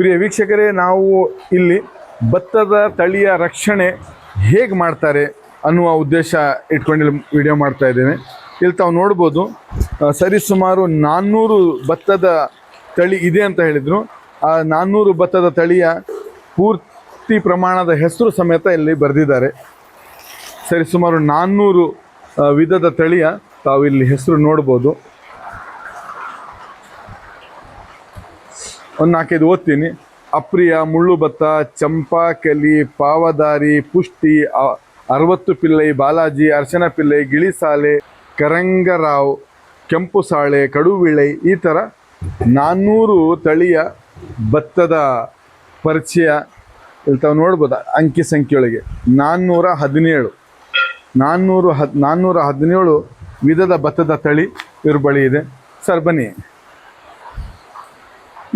ಪ್ರಿಯ ವೀಕ್ಷಕರೇ, ನಾವು ಇಲ್ಲಿ ಭತ್ತದ ತಳಿಯ ರಕ್ಷಣೆ ಹೇಗೆ ಮಾಡ್ತಾರೆ ಅನ್ನುವ ಉದ್ದೇಶ ಇಟ್ಕೊಂಡು ಇಲ್ಲಿ ವಿಡಿಯೋ ಮಾಡ್ತಾ ಇದ್ದೇನೆ. ಇಲ್ಲಿ ತಾವು ನೋಡ್ಬೋದು ಸರಿಸುಮಾರು ನಾನ್ನೂರು ಭತ್ತದ ತಳಿ ಇದೆ ಅಂತ ಹೇಳಿದರು. ಆ ನಾನ್ನೂರು ಭತ್ತದ ತಳಿಯ ಪೂರ್ತಿ ಪ್ರಮಾಣದ ಹೆಸರು ಸಮೇತ ಇಲ್ಲಿ ಬರೆದಿದ್ದಾರೆ. ಸರಿಸುಮಾರು ನಾನ್ನೂರು ವಿಧದ ತಳಿಯ ತಾವು ಇಲ್ಲಿ ಹೆಸರು ನೋಡ್ಬೋದು. ಒಂದು ನಾಲ್ಕೈದು ಓದ್ತೀನಿ. ಅಪ್ರಿಯ ಮುಳ್ಳು ಭತ್ತ ಚಂಪಾಕಲಿ ಪಾವದಾರಿ, ಪುಷ್ಟಿ ಅರವತ್ತು ಪಿಲ್ಲೈ, ಬಾಲಾಜಿ ಅರ್ಚನ ಪಿಲ್ಲೈ, ಗಿಳಿಸಾಲೆ, ಕರಂಗರಾವ್, ಕೆಂಪು ಸಾಳೆ, ಕಡುವಿಳೈ, ಈ ಥರ ನಾನ್ನೂರು ತಳಿಯ ಭತ್ತದ ಪರಿಚಯ ಇಲ್ಲಿ ತಾವು ನೋಡ್ಬೋದು ಅಂಕಿ ಸಂಖ್ಯೆಯೊಳಗೆ. ನಾನ್ನೂರ ಹದಿನೇಳು. ನಾನ್ನೂರು ಹದ್ ನಾನ್ನೂರ ಹದಿನೇಳು ವಿಧದ ಭತ್ತದ ತಳಿ ಇವ್ರ ಬಳಿ ಇದೆ. ಸರ್, ಬನ್ನಿ.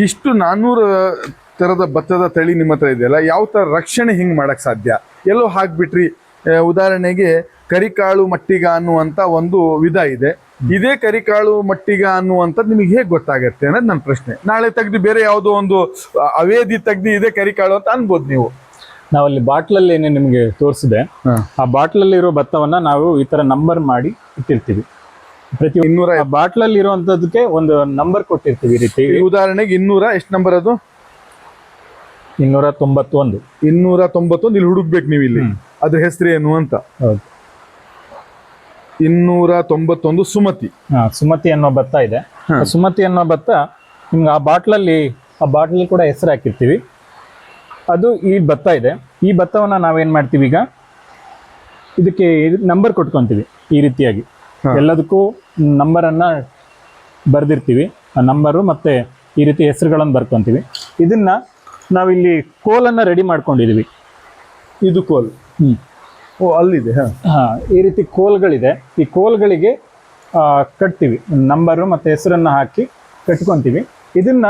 ಇಷ್ಟು ನಾನ್ನೂರು ಥರದ ಭತ್ತದ ತಳಿ ನಿಮ್ಮ ಹತ್ರ ಇದೆಯಲ್ಲ ಯಾವ ಥರ ರಕ್ಷಣೆ ಹಿಂಗೆ ಮಾಡೋಕ್ಕೆ ಸಾಧ್ಯ? ಎಲ್ಲೋ ಹಾಕ್ಬಿಟ್ರಿ ಉದಾಹರಣೆಗೆ ಕರಿಕಾಳು ಮಟ್ಟಿಗ ಅನ್ನುವಂಥ ಒಂದು ವಿಧ ಇದೆ. ಇದೇ ಕರಿಕಾಳು ಮಟ್ಟಿಗ ಅನ್ನುವಂಥದ್ದು ನಿಮಗೆ ಹೇಗೆ ಗೊತ್ತಾಗತ್ತೆ ಅನ್ನೋದು ನನ್ನ ಪ್ರಶ್ನೆ. ನಾಳೆ ತೆಗ್ದು ಬೇರೆ ಯಾವುದೋ ಒಂದು ಅವೇದಿ ತೆಗ್ದು ಇದೇ ಕರಿಕಾಳು ಅಂತ ಅನ್ಬೋದು ನೀವು. ನಾವಲ್ಲಿ ಬಾಟ್ಲಲ್ಲಿ ಏನೇ ನಿಮಗೆ ತೋರಿಸಿದೆ ಆ ಬಾಟ್ಲಲ್ಲಿ ಇರೋ ಭತ್ತವನ್ನ ನಾವು ಈ ತರ ನಂಬರ್ ಮಾಡಿ ಇಟ್ಟಿರ್ತೀವಿ. ಪ್ರತಿ ಇನ್ನೂರ ಬಾಟ್ಲಲ್ಲಿ ಇರುವಂತದಕ್ಕೆ ಒಂದು ನಂಬರ್ ಕೊಟ್ಟಿರ್ತೀವಿ ಈ ರೀತಿ ಉದಾಹರಣೆಗೆ ಇನ್ನೂರ ಎಷ್ಟು ನಂಬರ್ ಅದು? ಇನ್ನೂರ ತೊಂಬತ್ತೊಂದು ಇನ್ನೂರ ತೊಂಬತ್ತೊಂದು ಇಲ್ಲಿ ಹುಡುಕ್ಬೇಕು ನೀವು ಇಲ್ಲಿ. ಅದ್ರ ಹೆಸರು ಏನು ಅಂತ? ಇನ್ನೂರ ತೊಂಬತ್ತೊಂದು ಸುಮತಿ. ಸುಮತಿ ಅನ್ನೋ ಭತ್ತ ಇದೆ. ಸುಮತಿ ಅನ್ನೋ ಭತ್ತ ನಿಮ್ಗೆ ಆ ಬಾಟ್ಲಲ್ಲಿ ಆ ಬಾಟ್ಲಲ್ಲಿ ಕೂಡ ಹೆಸರು ಹಾಕಿರ್ತೀವಿ. ಅದು ಈ ಭತ್ತ ಇದೆ. ಈ ಭತ್ತವನ್ನು ನಾವೇನು ಮಾಡ್ತೀವಿ ಈಗ? ಇದಕ್ಕೆ ನಂಬರ್ ಕೊಟ್ಕೊತೀವಿ ಈ ರೀತಿಯಾಗಿ. ಎಲ್ಲದಕ್ಕೂ ನಂಬರನ್ನ ಬರ್ದಿರ್ತೀವಿ. ಆ ನಂಬರು ಮತ್ತೆ ಈ ರೀತಿ ಹೆಸರುಗಳನ್ನು ಬರ್ಕೊಂತೀವಿ. ಇದನ್ನ ನಾವಿಲ್ಲಿ ಕೋಲನ್ನ ರೆಡಿ ಮಾಡ್ಕೊಂಡಿದೀವಿ. ಇದು ಕೋಲ್? ಹ್ಮ್. ಓ ಅಲ್ಲಿದೆ ಹಾ. ಹಾ ಈ ರೀತಿ ಕೋಲ್ಗಳಿದೆ. ಈ ಕೋಲ್ಗಳಿಗೆ ಆ, ಕಟ್ತೀವಿ. ನಂಬರು ಮತ್ತೆ ಹೆಸರನ್ನ ಹಾಕಿ ಕಟ್ಕೊಂತೀವಿ. ಇದನ್ನ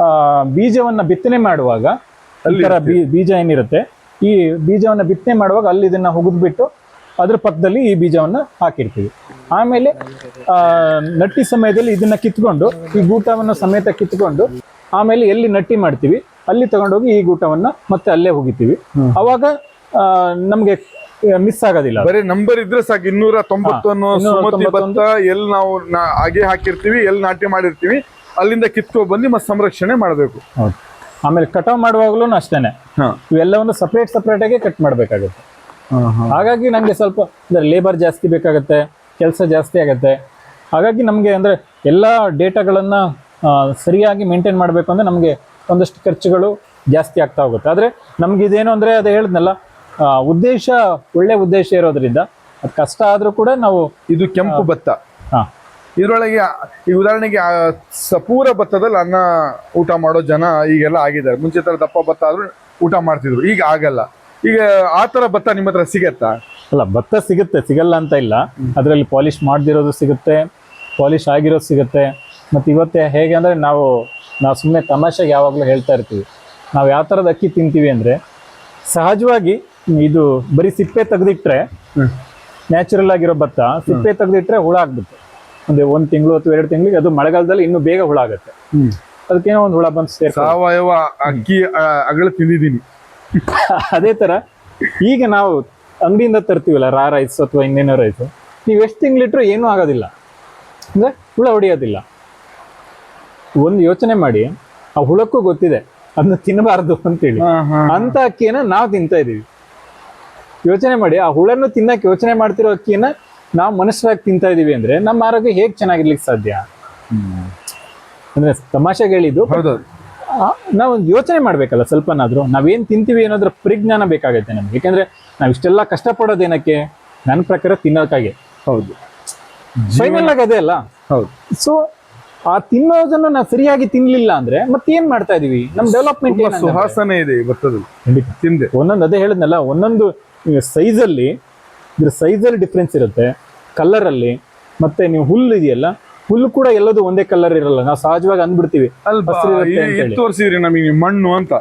ಆ, ಬೀಜವನ್ನ ಬಿತ್ತನೆ ಮಾಡುವಾಗ ಅಲ್ಲಿ ಬೀಜ ಏನಿರುತ್ತೆ ಈ ಬೀಜವನ್ನ ಬಿತ್ತನೆ ಮಾಡುವಾಗ ಅಲ್ಲಿ ಇದನ್ನ ಹುಗಿದ್ಬಿಟ್ಟು ಅದ್ರ ಪಕ್ಕದಲ್ಲಿ ಈ ಬೀಜವನ್ನ ಹಾಕಿರ್ತೀವಿ. ಆಮೇಲೆ ಆ, ನಟ್ಟಿ ಸಮಯದಲ್ಲಿ ಇದನ್ನ ಕಿತ್ಕೊಂಡು ಈ ಗೂಟವನ್ನು ಸಮೇತ ಕಿತ್ಕೊಂಡು ಆಮೇಲೆ ಎಲ್ಲಿ ನಟ್ಟಿ ಮಾಡ್ತೀವಿ ಅಲ್ಲಿ ತಗೊಂಡೋಗಿ ಈ ಗೂಟವನ್ನ ಮತ್ತೆ ಅಲ್ಲೇ ಹೋಗಿತೀವಿ ಅವಾಗ ನಮಗೆ ಮಿಸ್ ಆಗೋದಿಲ್ಲ. ಬರೀ ನಂಬರ್ ಇದ್ರೆ ಸಾಕು ಇನ್ನೂರ ಸುಮತಿ ತೊಂಬತ್ತೊಂದು. ಭತ್ತ ಎಲ್ಲಿ ನಾವು ಹಾಗೆ ಹಾಕಿರ್ತೀವಿ ಎಲ್ಲಿ ನಾಟಿ ಮಾಡಿರ್ತೀವಿ ಅಲ್ಲಿಂದ ಕಿತ್ಕೊ ಬಂದು ಮತ್ತೆ ಸಂರಕ್ಷಣೆ ಮಾಡಬೇಕು. ಆಮೇಲೆ ಕಟಾವ್ ಮಾಡುವಾಗಲೂ ಅಷ್ಟೇನೆ. ಇವೆಲ್ಲವನ್ನು ಸಪ್ರೇಟ್ ಸಪ್ರೇಟ್ ಆಗಿ ಕಟ್ ಮಾಡಬೇಕಾಗುತ್ತೆ. ಹಾಗಾಗಿ ನಮಗೆ ಸ್ವಲ್ಪ ಅಂದ್ರೆ ಲೇಬರ್ ಜಾಸ್ತಿ ಬೇಕಾಗುತ್ತೆ ಕೆಲಸ ಜಾಸ್ತಿ ಆಗುತ್ತೆ. ಹಾಗಾಗಿ ನಮಗೆ ಅಂದ್ರೆ ಎಲ್ಲ ಡೇಟಾಗಳನ್ನ ಸರಿಯಾಗಿ ಮೇಂಟೈನ್ ಮಾಡಬೇಕು ಅಂದ್ರೆ ನಮಗೆ ಒಂದಷ್ಟು ಖರ್ಚುಗಳು ಜಾಸ್ತಿ ಆಗ್ತಾ ಹೋಗುತ್ತೆ. ಆದ್ರೆ ನಮ್ಗೆ ಇದೇನು ಅಂದ್ರೆ ಅದು ಹೇಳಿದ್ನಲ್ಲ ಉದ್ದೇಶ ಒಳ್ಳೆ ಉದ್ದೇಶ ಇರೋದ್ರಿಂದ ಅದು ಕಷ್ಟ ಆದ್ರೂ ಕೂಡ ನಾವು ಇದು ಕೆಂಪು ಭತ್ತ. ಹಾ. ಇದರೊಳಗೆ ಈ ಉದಾಹರಣೆಗೆ ಸಪೂರ ಭತ್ತದಲ್ಲಿ ಅನ್ನ ಊಟ ಮಾಡೋ ಜನ ಈಗೆಲ್ಲ ಆಗಿದ್ದಾರೆ. ಮುಂಚೆ ತರ ದಪ್ಪ ಭತ್ತ ಆದ್ರೂ ಊಟ ಮಾಡ್ತಿದ್ರು. ಈಗ ಆಗಲ್ಲ. ಈಗ ಆ ತರ ಭತ್ತ ನಿಮ್ಮ ಹತ್ರ ಸಿಗತ್ತಾ? ಅಲ್ಲ ಭತ್ತ ಸಿಗುತ್ತೆ ಸಿಗಲ್ಲ ಅಂತ ಇಲ್ಲ. ಅದರಲ್ಲಿ ಪಾಲಿಶ್ ಮಾಡದಿರೋದು ಸಿಗುತ್ತೆ ಪಾಲಿಶ್ ಆಗಿರೋದು ಸಿಗುತ್ತೆ. ಮತ್ತು ಇವತ್ತೆ ಹೇಗೆ ಅಂದರೆ ನಾವು ನಾವು ಸುಮ್ಮನೆ ತಮಾಷೆಗೆ ಯಾವಾಗಲೂ ಹೇಳ್ತಾ ಇರ್ತೀವಿ. ನಾವು ಯಾವ ಥರದ ಅಕ್ಕಿ ತಿಂತೀವಿ ಅಂದರೆ ಸಹಜವಾಗಿ ಇದು ಬರೀ ಸಿಪ್ಪೆ ತೆಗೆದಿಟ್ರೆ ನ್ಯಾಚುರಲ್ ಆಗಿರೋ ಭತ್ತ ಸಿಪ್ಪೆ ತೆಗೆದಿಟ್ರೆ ಹುಳ ಆಗ್ಬಿಡುತ್ತೆ. ಒಂದು ಒಂದು ತಿಂಗಳು ಅಥವಾ ಎರಡು ತಿಂಗಳಿಗೆ ಅದು ಮಳೆಗಾಲದಲ್ಲಿ ಇನ್ನೂ ಬೇಗ ಹುಳ ಆಗುತ್ತೆ. ಅದಕ್ಕೇನೋ ಒಂದು ಹುಳ ಬಂದು ಸಾವಯವ ಅಕ್ಕಿ ಅಗಳ ತಿಂದಿದ್ದೀನಿ. ಅದೇ ತರ ಈಗ ನಾವು ಅಂಗಡಿಯಿಂದ ತರ್ತೀವಲ್ಲ ರಾ ರೈಸ್ ಅಥವಾ ಇನ್ನೇನೋ ರೈಸ್ ನೀವು ಎಷ್ಟು ತಿಂಗಳಿಟ್ರು ಏನೂ ಆಗೋದಿಲ್ಲ. ಅಂದ್ರೆ ಹುಳ ಹೊಡೆಯೋದಿಲ್ಲ. ಒಂದು ಯೋಚನೆ ಮಾಡಿ ಆ ಹುಳಕ್ಕೂ ಗೊತ್ತಿದೆ ಅದನ್ನ ತಿನ್ನಬಾರ್ದು ಅಂತೇಳಿ. ಅಂತ ಅಕ್ಕಿಯನ್ನ ನಾವು ತಿಂತಾ ಇದೀವಿ. ಯೋಚನೆ ಮಾಡಿ ಆ ಹುಳನ್ನು ತಿನ್ನಕ್ಕೆ ಯೋಚನೆ ಮಾಡ್ತಿರೋ ಅಕ್ಕಿಯನ್ನ ನಾವು ಮನುಷ್ಯರಾಗಿ ತಿಂತಾ ಇದೀವಿ ಅಂದ್ರೆ ನಮ್ಮ ಆರೋಗ್ಯ ಹೇಗ್ ಚೆನ್ನಾಗಿರ್ಲಿಕ್ಕೆ ಸಾಧ್ಯ? ಅಂದ್ರೆ ತಮಾಷೆಗೆ ಹೇಳಿದ್ದು ಹೌದೌದು ಆ, ನಾವು ಯೋಚನೆ ಮಾಡಬೇಕಲ್ಲ ಸ್ವಲ್ಪನಾದರೂ. ನಾವೇನು ತಿಂತೀವಿ ಅನ್ನೋದ್ರ ಪರಿಜ್ಞಾನ ಬೇಕಾಗುತ್ತೆ ನಮ್ಗೆ. ಯಾಕಂದ್ರೆ ನಾವು ಇಷ್ಟೆಲ್ಲ ಕಷ್ಟಪಡೋದೇನಕ್ಕೆ? ನನ್ನ ಪ್ರಕಾರ ತಿನ್ನೋಕ್ಕಾಗೆ ಹೌದು. ಫೈನಲ್ ಆಗಿ ಅದೇ ಅಲ್ಲ? ಹೌದು. ಸೊ ಆ ತಿನ್ನೋದನ್ನ ನಾವು ಸರಿಯಾಗಿ ತಿನ್ಲಿಲ್ಲ ಅಂದ್ರೆ ಮತ್ತೇನ್ ಮಾಡ್ತಾ ಇದೀವಿ? ನಮ್ಮ ಡೆವಲಪ್ಮೆಂಟ್ ಸುಹಾಸನೆ ಇದೆ ಬರ್ತದೆ ತಿಂದೆ. ಒಂದೊಂದು ಅದೇ ಹೇಳಿದ್ನಲ್ಲ ಒಂದೊಂದು ಸೈಜಲ್ಲಿ ಅಲ್ಲಿ ಇದ್ರ ಸೈಜಲ್ಲಿ ಡಿಫ್ರೆನ್ಸ್ ಇರುತ್ತೆ. ಕಲರಲ್ಲಿ ಅಲ್ಲಿ ಮತ್ತೆ ನೀವು ಹುಲ್ಲು ಇದೆಯಲ್ಲ ಹುಲ್ಲು ಕೂಡ ಎಲ್ಲದು ಒಂದೇ ಕಲರ್ ಇರಲ್ಲ. ನಾವು ಸಹಜವಾಗಿ ಅಂದ್ಬಿಡ್ತೀವಿ. ಇದು ತೋರಿಸಿದ್ರಿ ನಮಗೆ ಮಣ್ಣು ಅಂತ.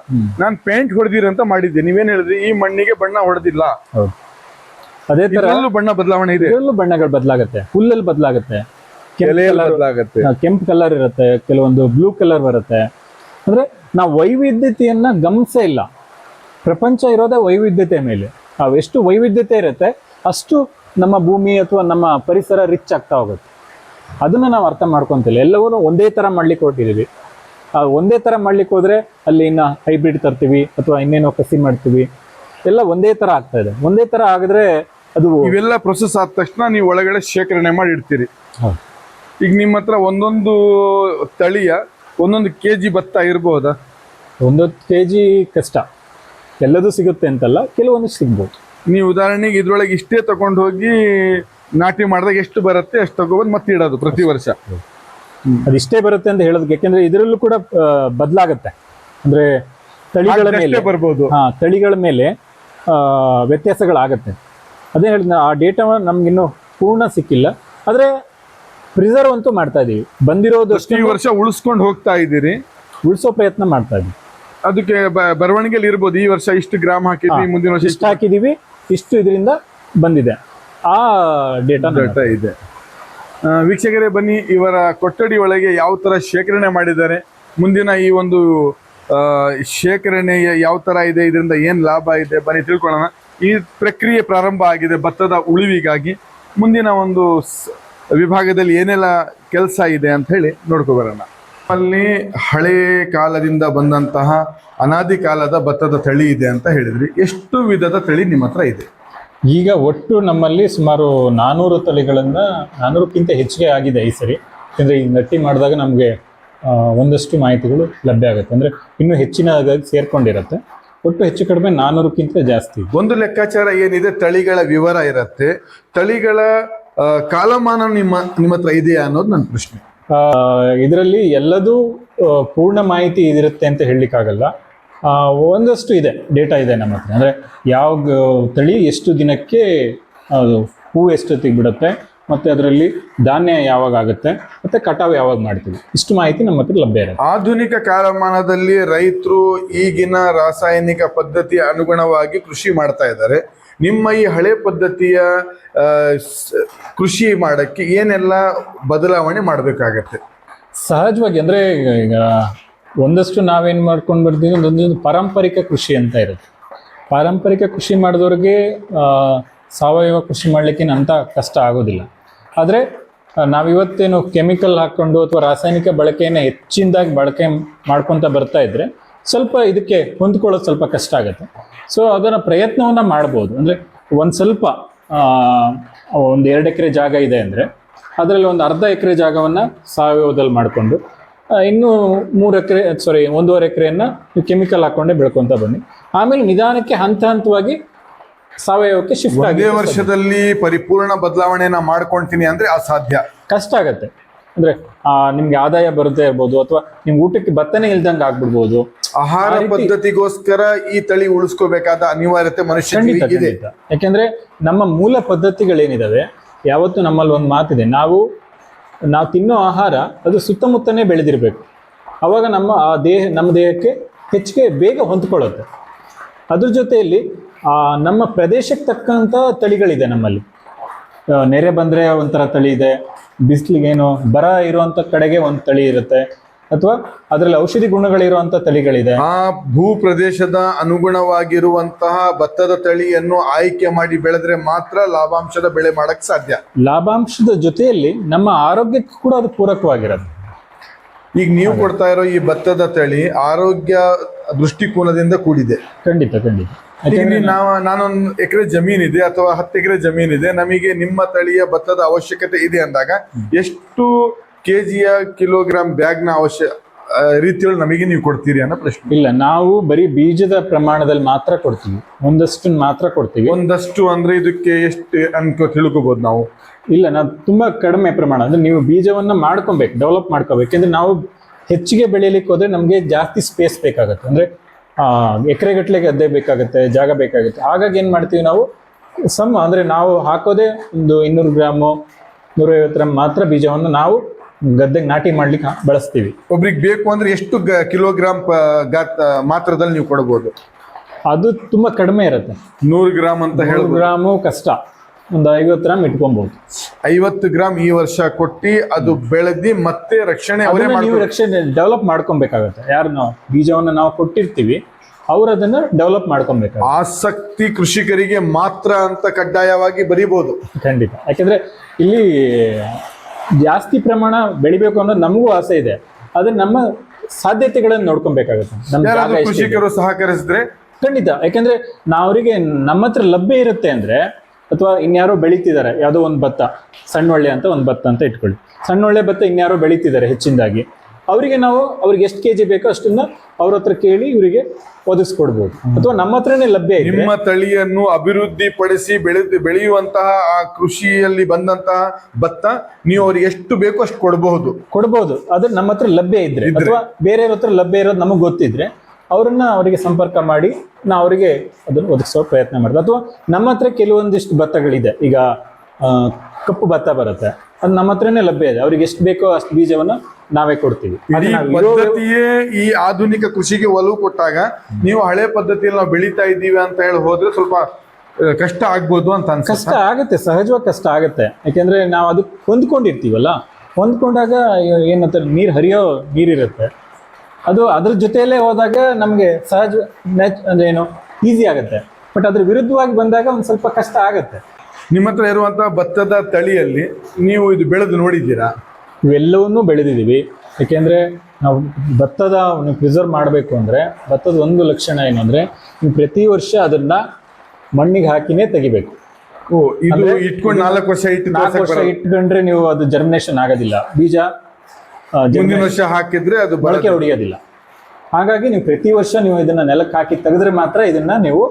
ನಾನ್ ಪೇಂಟ್ ಹೊಡೆದಿರ ಅಂತ ಮಾಡಿದ್ದೆ. ನೀವೇನ್ ಹೇಳಿದ್ರಿ? ಈ ಮಣ್ಣಿಗೆ ಬಣ್ಣ ಹೊಡೆದಿಲ್ಲ. ಅದೇ ತರ ಬಣ್ಣ ಬದಲಾವಣೆ ಇದೆ. ಎಲ್ಲೂ ಬಣ್ಣಗಳು ಬದಲಾಗುತ್ತೆ. ಹುಲ್ಲಲ್ಲಿ ಬದಲಾಗುತ್ತೆ. ಕೆಂಪು ಕಲರ್ ಇರುತ್ತೆ. ಕೆಲವೊಂದು ಬ್ಲೂ ಕಲರ್ ಬರುತ್ತೆ. ಅಂದ್ರೆ ನಾವು ವೈವಿಧ್ಯತೆಯನ್ನ ಗಮನಿಸೇ ಇಲ್ಲ. ಪ್ರಪಂಚ ಇರೋದೇ ವೈವಿಧ್ಯತೆ ಮೇಲೆ. ನಾವು ಎಷ್ಟು ವೈವಿಧ್ಯತೆ ಇರುತ್ತೆ ಅಷ್ಟು ನಮ್ಮ ಭೂಮಿ ಅಥವಾ ನಮ್ಮ ಪರಿಸರ ರಿಚ್ ಆಗ್ತಾ ಹೋಗುತ್ತೆ. ಅದನ್ನ ನಾವು ಅರ್ಥ ಮಾಡ್ಕೊತಿಲ್ಲ. ಎಲ್ಲವನ್ನೂ ಒಂದೇ ಥರ ಮಾಡ್ಲಿಕ್ಕೆ ಹೊರಟಿದ್ದೀವಿ ಆ ಒಂದೇ ಥರ ಮಾಡ್ಲಿಕ್ಕೆ ಹೋದರೆ ಅಲ್ಲಿ ಇನ್ನು ಹೈಬ್ರಿಡ್ ತರ್ತೀವಿ ಅಥವಾ ಇನ್ನೇನೋ ಕಸಿ ಮಾಡ್ತೀವಿ. ಎಲ್ಲ ಒಂದೇ ಥರ ಆಗ್ತಾ ಇದೆ. ಒಂದೇ ಥರ ಆಗಿದ್ರೆ ಅದು ಇವೆಲ್ಲ ಪ್ರೊಸೆಸ್ ಆದ ತಕ್ಷಣ ನೀವು ಒಳಗಡೆ ಶೇಖರಣೆ ಮಾಡಿ ಇಡ್ತೀರಿ. ಈಗ ನಿಮ್ಮ ಹತ್ರ ಒಂದೊಂದು ತಳಿಯ ಒಂದೊಂದು ಕೆ ಜಿ ಭತ್ತ ಇರ್ಬೋದಾ? ಒಂದೊಂದು ಕೆ ಜಿ ಕಷ್ಟ. ಎಲ್ಲದೂ ಸಿಗುತ್ತೆ ಅಂತಲ್ಲ ಕೆಲವೊಂದು ಸಿಗ್ಬೋದು. ನೀವು ಉದಾಹರಣೆಗೆ ಇದ್ರೊಳಗೆ ಇಷ್ಟೇ ತಗೊಂಡು ಹೋಗಿ ನಾಟಿ ಮಾಡಿದಾಗ ಎಷ್ಟು ಬರುತ್ತೆ ಅಷ್ಟು ತಗೋಬಂದು ಮತ್ತೆ ಇಡೋದು ಪ್ರತಿ ವರ್ಷ. ಅದಿಷ್ಟೇ ಬರುತ್ತೆ ಅಂತ ಹೇಳೋದಕ್ಕೆ ಯಾಕೆಂದ್ರೆ ಇದರಲ್ಲೂ ಕೂಡ ಬದಲಾಗತ್ತೆ. ಅಂದ್ರೆ ತಳಿಗಳ ಮೇಲೆ ಬರ್ಬೋದು. ಹಾ ತಳಿಗಳ ಮೇಲೆ ವ್ಯತ್ಯಾಸಗಳಾಗತ್ತೆ. ಅದೇ ಹೇಳಿದ ಆ ಡೇಟಾ ನಮ್ಗಿನ್ನೂ ಪೂರ್ಣ ಸಿಕ್ಕಿಲ್ಲ. ಆದ್ರೆ ಪ್ರಿಸರ್ವ್ ಅಂತೂ ಮಾಡ್ತಾ ಇದೀವಿ. ಬಂದಿರೋದು ಈ ವರ್ಷ ಉಳಿಸ್ಕೊಂಡು ಹೋಗ್ತಾ ಇದ್ದೀರಿ. ಉಳಿಸೋ ಪ್ರಯತ್ನ ಮಾಡ್ತಾ ಇದೀವಿ. ಅದಕ್ಕೆ ಬ- ಬರವಣಿಗೆಯಲ್ಲಿ ಇರ್ಬೋದು ಈ ವರ್ಷ ಇಷ್ಟು ಗ್ರಾಮ್ ಹಾಕಿದ್ವಿ ಮುಂದಿನ ವರ್ಷ ಇಷ್ಟು ಹಾಕಿದೀವಿ ಇಷ್ಟು ಇದರಿಂದ ಬಂದಿದೆ. ಆ ಡೇಟಾ ಡೇಟಾ ಇದೆ. ವೀಕ್ಷಕರೇ, ಬನ್ನಿ, ಇವರ ಕೊಠಡಿ ಒಳಗೆ ಯಾವ ಥರ ಶೇಖರಣೆ ಮಾಡಿದ್ದಾರೆ. ಮುಂದಿನ ಈ ಒಂದು ಶೇಖರಣೆ ಯಾವ ಥರ ಇದೆ, ಇದರಿಂದ ಏನು ಲಾಭ ಇದೆ, ಬನ್ನಿ ತಿಳ್ಕೊಳ್ಳೋಣ. ಈ ಪ್ರಕ್ರಿಯೆ ಪ್ರಾರಂಭ ಆಗಿದೆ ಭತ್ತದ ಉಳಿವಿಗಾಗಿ. ಮುಂದಿನ ಒಂದು ವಿಭಾಗದಲ್ಲಿ ಏನೆಲ್ಲ ಕೆಲಸ ಇದೆ ಅಂತ ಹೇಳಿ ನೋಡ್ಕೊಬರೋಣ ಅಲ್ಲಿ ಹಳೆ ಕಾಲದಿಂದ ಬಂದಂತಹ ಅನಾದಿ ಕಾಲದ ಭತ್ತದ ತಳಿ ಇದೆ ಅಂತ ಹೇಳಿದ್ರಿ. ಎಷ್ಟು ವಿಧದ ತಳಿ ನಿಮ್ಮ ಹತ್ರ ಇದೆ? ಈಗ ಒಟ್ಟು ನಮ್ಮಲ್ಲಿ ಸುಮಾರು ನಾನೂರು ತಳಿಗಳನ್ನು ನಾನ್ನೂರಕ್ಕಿಂತ ಹೆಚ್ಚಿಗೆ ಆಗಿದೆ ಈ ಸರಿ. ಯಾಕಂದರೆ ಈ ನಟ್ಟಿ ಮಾಡಿದಾಗ ನಮಗೆ ಒಂದಷ್ಟು ಮಾಹಿತಿಗಳು ಲಭ್ಯ ಆಗುತ್ತೆ. ಅಂದರೆ ಇನ್ನೂ ಹೆಚ್ಚಿನ ಸೇರ್ಕೊಂಡಿರುತ್ತೆ. ಒಟ್ಟು ಹೆಚ್ಚು ಕಡಿಮೆ ನಾನೂರಕ್ಕಿಂತ ಜಾಸ್ತಿ. ಒಂದು ಲೆಕ್ಕಾಚಾರ ಏನಿದೆ? ತಳಿಗಳ ವಿವರ ಇರುತ್ತೆ. ತಳಿಗಳ ಕಾಲಮಾನ ನಿಮ್ಮ ನಿಮ್ಮ ಹತ್ರ ಇದೆಯಾ ಅನ್ನೋದು ನನ್ನ ಪ್ರಶ್ನೆ. ಇದರಲ್ಲಿ ಎಲ್ಲದೂ ಪೂರ್ಣ ಮಾಹಿತಿ ಇದಿರುತ್ತೆ ಅಂತ ಹೇಳಲಿಕ್ಕಾಗಲ್ಲ. ಒಂದಷ್ಟು ಇದೆ ಡೇಟಾ ಇದೆ ನಮ್ಮ ಹತ್ರ. ಅಂದರೆ ಯಾವ ತಳಿ ಎಷ್ಟು ದಿನಕ್ಕೆ ಅದು ಹೂ ಎಷ್ಟೊತ್ತಿಗೆ ಬಿಡುತ್ತೆ ಮತ್ತು ಅದರಲ್ಲಿ ಧಾನ್ಯ ಯಾವಾಗ ಆಗುತ್ತೆ ಮತ್ತು ಕಟಾವು ಯಾವಾಗ ಮಾಡ್ತೀವಿ. ಇಷ್ಟು ಮಾಹಿತಿ ನಮ್ಮ ಹತ್ರ ಲಭ್ಯ ಇರುತ್ತೆ. ಆಧುನಿಕ ಕಾಲಮಾನದಲ್ಲಿ ರೈತರು ಈಗಿನ ರಾಸಾಯನಿಕ ಪದ್ಧತಿಯ ಅನುಗುಣವಾಗಿ ಕೃಷಿ ಮಾಡ್ತಾ ಇದ್ದಾರೆ. ನಿಮ್ಮ ಈ ಹಳೆ ಪದ್ಧತಿಯ ಕೃಷಿ ಮಾಡೋಕ್ಕೆ ಏನೆಲ್ಲ ಬದಲಾವಣೆ ಮಾಡಬೇಕಾಗತ್ತೆ? ಸಹಜವಾಗಿ ಅಂದರೆ ಈಗ ಒಂದಷ್ಟು ನಾವೇನು ಮಾಡ್ಕೊಂಡು ಬರ್ತೀವಿ ಒಂದೊಂದು ಪಾರಂಪರಿಕ ಕೃಷಿ ಅಂತ ಇರುತ್ತೆ. ಪಾರಂಪರಿಕ ಕೃಷಿ ಮಾಡಿದವ್ರಿಗೆ ಸಾವಯವ ಕೃಷಿ ಮಾಡಲಿಕ್ಕೆ ಅಂಥ ಕಷ್ಟ ಆಗೋದಿಲ್ಲ. ಆದರೆ ನಾವಿವತ್ತೇನು ಕೆಮಿಕಲ್ ಹಾಕ್ಕೊಂಡು ಅಥವಾ ರಾಸಾಯನಿಕ ಬಳಕೆಯನ್ನು ಹೆಚ್ಚಿನದಾಗಿ ಬಳಕೆ ಮಾಡ್ಕೊತ ಬರ್ತಾ ಇದ್ರೆ ಸ್ವಲ್ಪ ಇದಕ್ಕೆ ಹೊಂದ್ಕೊಳ್ಳೋದು ಸ್ವಲ್ಪ ಕಷ್ಟ ಆಗುತ್ತೆ. ಸೊ ಅದನ್ನು ಪ್ರಯತ್ನವನ್ನು ಮಾಡ್ಬೋದು. ಅಂದರೆ ಒಂದು ಸ್ವಲ್ಪ ಒಂದು ಎರಡು ಎಕರೆ ಜಾಗ ಇದೆ ಅಂದರೆ, ಅದರಲ್ಲಿ ಒಂದು ಅರ್ಧ ಎಕರೆ ಜಾಗವನ್ನು ಸಾವಯವದಲ್ಲಿ ಮಾಡಿಕೊಂಡು ಇನ್ನು ಮೂರು ಎಕರೆ ಸಾರಿ ಒಂದೂವರೆ ಎಕರೆಯನ್ನು ಕೆಮಿಕಲ್ ಹಾಕೊಂಡೆ ಬೆಳ್ಕೊತ ಬನ್ನಿ. ಆಮೇಲೆ ನಿಧಾನಕ್ಕೆ ಹಂತ ಹಂತವಾಗಿ ಸಾವಯವಕ್ಕೆ ಶಿಫ್ಟ್ ಆಗಿದೆ ಆಗಿ ವರ್ಷದಲ್ಲಿ ಪರಿಪೂರ್ಣ ಬದಲಾವಣೆನ ಮಾಡ್ಕೊಂತೀನಿ ಅಂದ್ರೆ ಅಸಾಧ್ಯ. ಕಷ್ಟ ಆಗತ್ತೆ. ಅಂದ್ರೆ ಆ, ನಿಮ್ಗೆ ಆದಾಯ ಬರುತ್ತೆ ಇರ್ಬೋದು ಅಥವಾ ನಿಮ್ ಊಟಕ್ಕೆ ಬತ್ತನೆ ಇಲ್ದಂಗೆ ಆಗ್ಬಿಡ್ಬೋದು. ಆಹಾರ ಪದ್ಧತಿಗೋಸ್ಕರ ಈ ತಳಿ ಉಳಿಸ್ಕೋಬೇಕಾದ ಅನಿವಾರ್ಯತೆ ಮನುಷ್ಯ ಯಾಕೆಂದ್ರೆ ನಮ್ಮ ಮೂಲ ಪದ್ಧತಿಗಳೇನಿದಾವೆ ಯಾವತ್ತು ನಮ್ಮಲ್ಲಿ ಒಂದು ಮಾತಿದೆ ನಾವು ನಾವು ತಿನ್ನೋ ಆಹಾರ ಅದು ಸುತ್ತಮುತ್ತನೇ ಬೆಳೆದಿರಬೇಕು. ಅವಾಗ ನಮ್ಮ ಆ ದೇಹ ನಮ್ಮ ದೇಹಕ್ಕೆ ಹೆಚ್ಚಿಗೆ ಬೇಗ ಹೊಂದ್ಕೊಳ್ಳುತ್ತೆ. ಅದ್ರ ಜೊತೆಯಲ್ಲಿ ಆ, ನಮ್ಮ ಪ್ರದೇಶಕ್ಕೆ ತಕ್ಕಂಥ ತಳಿಗಳಿದೆ ನಮ್ಮಲ್ಲಿ. ನೆರೆ ಬಂದರೆ ಒಂಥರ ತಳಿ ಇದೆ ಬಿಸಿಲಿಗೇನು ಬರ ಇರುವಂಥ ಕಡೆಗೆ ಒಂದು ತಳಿ ಇರುತ್ತೆ. ಅಥವಾ ಅದರಲ್ಲಿ ಔಷಧಿ ಗುಣಗಳಿರುವಂಥ ತಳಿಗಳಿದೆ? ಆ ಭೂ ಪ್ರದೇಶದ ಅನುಗುಣವಾಗಿರುವಂತಹ ಭತ್ತದ ತಳಿಯನ್ನು ಆಯ್ಕೆ ಮಾಡಿ ಬೆಳೆದ್ರೆ ಮಾತ್ರ ಲಾಭಾಂಶದ ಬೆಳೆ ಮಾಡಕ್ ಸಾಧ್ಯ. ಲಾಭಾಂಶದ ಜೊತೆಯಲ್ಲಿ ನಮ್ಮ ಆರೋಗ್ಯಕ್ಕೂ ಕೂಡ ಅದು ಪೂರಕವಾಗಿರುತ್ತೆ. ಈಗ ನೀವು ಕೊಡ್ತಾ ಇರೋ ಈ ಭತ್ತದ ತಳಿ ಆರೋಗ್ಯ ದೃಷ್ಟಿಕೋನದಿಂದ ಕೂಡಿದೆ. ಖಂಡಿತ ಖಂಡಿತ. ನಾವು ನಾನೊಂದು ಎಕರೆ ಜಮೀನಿದೆ ಅಥವಾ ಹತ್ತು ಎಕರೆ ಜಮೀನಿದೆ ನಮಗೆ ನಿಮ್ಮ ತಳಿಯ ಭತ್ತದ ಅವಶ್ಯಕತೆ ಇದೆ ಅಂದಾಗ ಎಷ್ಟು ಕೆಜಿಯ ಕಿಲೋಗ್ರಾಮ್ ಬ್ಯಾಗ್ನ ಅವಶ್ಯ ರೀತಿಯಲ್ಲಿ ನಮಗೆ ನೀವು ಕೊಡ್ತೀರಿ ಅನ್ನೋ ಪ್ರಶ್ನೆ. ಇಲ್ಲ ನಾವು ಬರೀ ಬೀಜದ ಪ್ರಮಾಣದಲ್ಲಿ ಮಾತ್ರ ಕೊಡ್ತೀವಿ. ಒಂದಷ್ಟು ಮಾತ್ರ ಕೊಡ್ತೀವಿ. ಒಂದಷ್ಟು ಅಂದ್ರೆ ಇದಕ್ಕೆ ಎಷ್ಟು ಅನ್ಕೋ ತಿಳ್ಕೊಬಹುದು ನಾವು. ಇಲ್ಲ ನಾವು ತುಂಬಾ ಕಡಿಮೆ ಪ್ರಮಾಣ. ಅಂದ್ರೆ ನೀವು ಬೀಜವನ್ನ ಮಾಡ್ಕೊಬೇಕು ಡೆವಲಪ್ ಮಾಡ್ಕೋಬೇಕು. ಅಂದ್ರೆ ನಾವು ಹೆಚ್ಚಿಗೆ ಬೆಳೀಲಿಕ್ಕೆ ಹೋದ್ರೆ ನಮಗೆ ಜಾಸ್ತಿ ಸ್ಪೇಸ್ ಬೇಕಾಗುತ್ತೆ. ಅಂದ್ರೆ ಆ, ಎಕರೆಗಟ್ಟಲೆ ಗದ್ದೆ ಬೇಕಾಗುತ್ತೆ ಜಾಗ ಬೇಕಾಗುತ್ತೆ. ಹಾಗಾಗಿ ಏನು ಮಾಡ್ತೀವಿ ನಾವು? ಸಮ ಅಂದ್ರೆ ನಾವು ಹಾಕೋದೇ ಒಂದು ಇನ್ನೂರು ಗ್ರಾಮು ನೂರೈವತ್ತು ಗ್ರಾಮ್ ಮಾತ್ರ ಬೀಜವನ್ನು ನಾವು ಗದ್ದೆಗೆ ನಾಟಿ ಮಾಡ್ಲಿಕ್ಕೆ ಬಳಸ್ತೀವಿ. ಒಬ್ರಿಗೆ ಬೇಕು ಅಂದ್ರೆ ಎಷ್ಟು ಗ- ಕಿಲೋಗ್ರಾಮ್ ಮಾತ್ರದಲ್ಲಿ ನೀವು ಕೊಡಬಹುದು ಅದು ತುಂಬಾ ಕಡಿಮೆ ಇರುತ್ತೆ. ನೂರು ಗ್ರಾಮ್ ಅಂತ ಹೇಳಿ ಗ್ರಾಮು ಕಷ್ಟ. ಒಂದು ಐವತ್ತು ಗ್ರಾಮ್ ಇಟ್ಕೊಬಹುದು ಐವತ್ತು ಗ್ರಾಮ್ ಈ ವರ್ಷ ಕೊಟ್ಟಿ ಅದು ಬೆಳೆದಿ ಮತ್ತೆ ರಕ್ಷಣೆ ಅವರೇ ನೀವು ರಕ್ಷಣೆ ಡೆವಲಪ್ ಮಾಡ್ಕೊಬೇಕಾಗತ್ತೆ ಯಾರು ನಾವು ಬೀಜವನ್ನ ನಾವು ಕೊಟ್ಟಿರ್ತೀವಿ ಅವ್ರು ಅದನ್ನ ಡೆವಲಪ್ ಮಾಡ್ಕೊಬೇಕು ಆಸಕ್ತಿ ಕೃಷಿಕರಿಗೆ ಮಾತ್ರ ಅಂತ ಕಡ್ಡಾಯವಾಗಿ ಬರೀಬಹುದು ಖಂಡಿತ. ಯಾಕಂದ್ರೆ ಇಲ್ಲಿ ಜಾಸ್ತಿ ಪ್ರಮಾಣ ಬೆಳಿಬೇಕು ಅನ್ನೋದು ನಮಗೂ ಆಸೆ ಇದೆ. ಆದ್ರೆ ನಮ್ಮ ಸಾಧ್ಯತೆಗಳನ್ನ ನೋಡ್ಕೊಬೇಕಾಗುತ್ತೆ. ನಮ್ಮ ಕೃಷಿಕರು ಸಹಕರಿಸಿದ್ರೆ? ಖಂಡಿತ. ಯಾಕಂದ್ರೆ ನಾವರಿಗೆ ನಮ್ಮ ಹತ್ರ ಲಭ್ಯ ಇರುತ್ತೆ ಅಂದ್ರೆ ಅಥವಾ ಇನ್ಯಾರೋ ಬೆಳೀತಿದ್ದಾರೆ. ಯಾವುದೋ ಒಂದು ಭತ್ತ ಸಣ್ಣೊಳ್ಳೆ ಅಂತ ಒಂದು ಭತ್ತ ಅಂತ ಇಟ್ಕೊಳ್ಳಿ. ಸಣ್ಣೊಳ್ಳೆ ಭತ್ತ ಇನ್ಯಾರೋ ಬೆಳೀತಿದ್ದಾರೆ ಹೆಚ್ಚಿನದಾಗಿ. ಅವರಿಗೆ ನಾವು ಅವ್ರಿಗೆ ಎಷ್ಟು ಕೆಜಿ ಬೇಕೋ ಅಷ್ಟನ್ನ ಅವ್ರ ಹತ್ರ ಕೇಳಿ ಇವರಿಗೆ ಒದಗಿಸ್ಕೊಡ್ಬೋದು. ಅಥವಾ ನಮ್ಮ ಹತ್ರನೇ ಲಭ್ಯ ಇದೆ ನಿಮ್ಮ ತಳಿಯನ್ನು ಅಭಿವೃದ್ಧಿ ಪಡಿಸಿ ಬೆಳೆ ಬೆಳೆಯುವಂತಹ ಆ ಕೃಷಿಯಲ್ಲಿ ಬಂದಂತಹ ಭತ್ತ ನೀವು ಅವ್ರಿಗೆ ಎಷ್ಟು ಬೇಕೋ ಅಷ್ಟು ಕೊಡಬಹುದು. ಕೊಡಬಹುದು ಅದು ನಮ್ಮ ಹತ್ರ ಲಭ್ಯ ಇದ್ರೆ. ಅಥವಾ ಬೇರೆಯವ್ರ ಹತ್ರ ಲಭ್ಯ ಇರೋದು ನಮಗೆ ಗೊತ್ತಿದ್ರೆ ಅವರನ್ನ ಅವರಿಗೆ ಸಂಪರ್ಕ ಮಾಡಿ ನಾ ಅವರಿಗೆ ಅದನ್ನು ಒದಗಿಸೋ ಪ್ರಯತ್ನ ಮಾಡೋದು ಅಥವಾ ನಮ್ಮ ಹತ್ರ ಕೆಲವೊಂದಿಷ್ಟು ಭತ್ತಗಳಿದೆ. ಈಗ ಕಪ್ಪು ಭತ್ತ ಬರುತ್ತೆ. ಅದು ನಮ್ಮ ಹತ್ರನೇ ಲಭ್ಯ ಇದೆ. ಅವ್ರಿಗೆ ಎಷ್ಟು ಬೇಕೋ ಅಷ್ಟು ಬೀಜವನ್ನ ನಾವೇ ಕೊಡ್ತೀವಿ. ಅದು ಇಡೀ ಪದ್ಧತಿಯೇ ಈ ಆಧುನಿಕ ಕೃಷಿಗೆ ಒಲವು ಕೊಟ್ಟಾಗ ನೀವು ಹಳೆ ಪದ್ಧತಿಯಲ್ಲಿ ನಾವು ಬೆಳೀತಾ ಇದ್ದೀವಿ ಅಂತ ಹೇಳಿ ಹೋದ್ರೆ ಸ್ವಲ್ಪ ಕಷ್ಟ ಆಗ್ಬೋದು ಅಂತ ಕಷ್ಟ ಆಗುತ್ತೆ ಸಹಜವಾಗಿ ಕಷ್ಟ ಆಗುತ್ತೆ. ಯಾಕೆಂದ್ರೆ ನಾವು ಅದಕ್ಕೆ ಹೊಂದ್ಕೊಂಡಿರ್ತೀವಲ್ಲ? ಹೊಂದ್ಕೊಂಡಾಗ ಏನಂತ ನೀರು ಹರಿಯೋ ನೀರಿರುತ್ತೆ ಅದು ಅದ್ರ ಜೊತೆಯಲ್ಲೇ ಹೋದಾಗ ನಮಗೆ ಸಹಜ ನ್ಯಾಚ್ ಅಂದ್ರೆ ಏನು ಈಸಿ ಆಗುತ್ತೆ. ಬಟ್ ಅದ್ರ ವಿರುದ್ಧವಾಗಿ ಬಂದಾಗ ಒಂದು ಸ್ವಲ್ಪ ಕಷ್ಟ ಆಗುತ್ತೆ. ನಿಮ್ಮ ಹತ್ರ ಇರುವಂತಹ ಭತ್ತದ ತಳಿಯಲ್ಲಿ ನೀವು ಇದು ಬೆಳೆದು ನೋಡಿದ್ದೀರಾ? ಇವೆಲ್ಲವನ್ನೂ ಬೆಳೆದಿದ್ದೀವಿ. ಯಾಕೆಂದ್ರೆ ನಾವು ಭತ್ತದ ಪ್ರಿಸರ್ವ್ ಮಾಡಬೇಕು ಅಂದ್ರೆ ಭತ್ತದ ಒಂದು ಲಕ್ಷಣ ಏನಂದ್ರೆ ನೀವು ಪ್ರತಿ ವರ್ಷ ಅದನ್ನ ಮಣ್ಣಿಗೆ ಹಾಕಿನೇ ತೆಗಿಬೇಕು. ಓ ಇದು ಇಟ್ಕೊಂಡು ನಾಲ್ಕು ವರ್ಷ ಇಟ್ಟು ನಾಲ್ಕು ವರ್ಷ ಇಟ್ಕೊಂಡ್ರೆ ನೀವು ಅದು ಜರ್ಮಿನೇಷನ್ ಆಗೋದಿಲ್ಲ. ಬೀಜ ಮುಂದಿನ ವರ್ಷ ಹಾಕಿದ್ರೆ ಅದು ಬಳಕೆ. ಹೊಡೆಯೋದಿಲ್ಲ ಹಾಗಾಗಿ ನೀವು ಪ್ರತಿ ವರ್ಷ ನೀವು ಇದನ್ನ ನೆಲಕ್ಕೆ ಹಾಕಿ ತೆಗೆದ್ರೆ ಮಾತ್ರ ಇದನ್ನ ನೀವು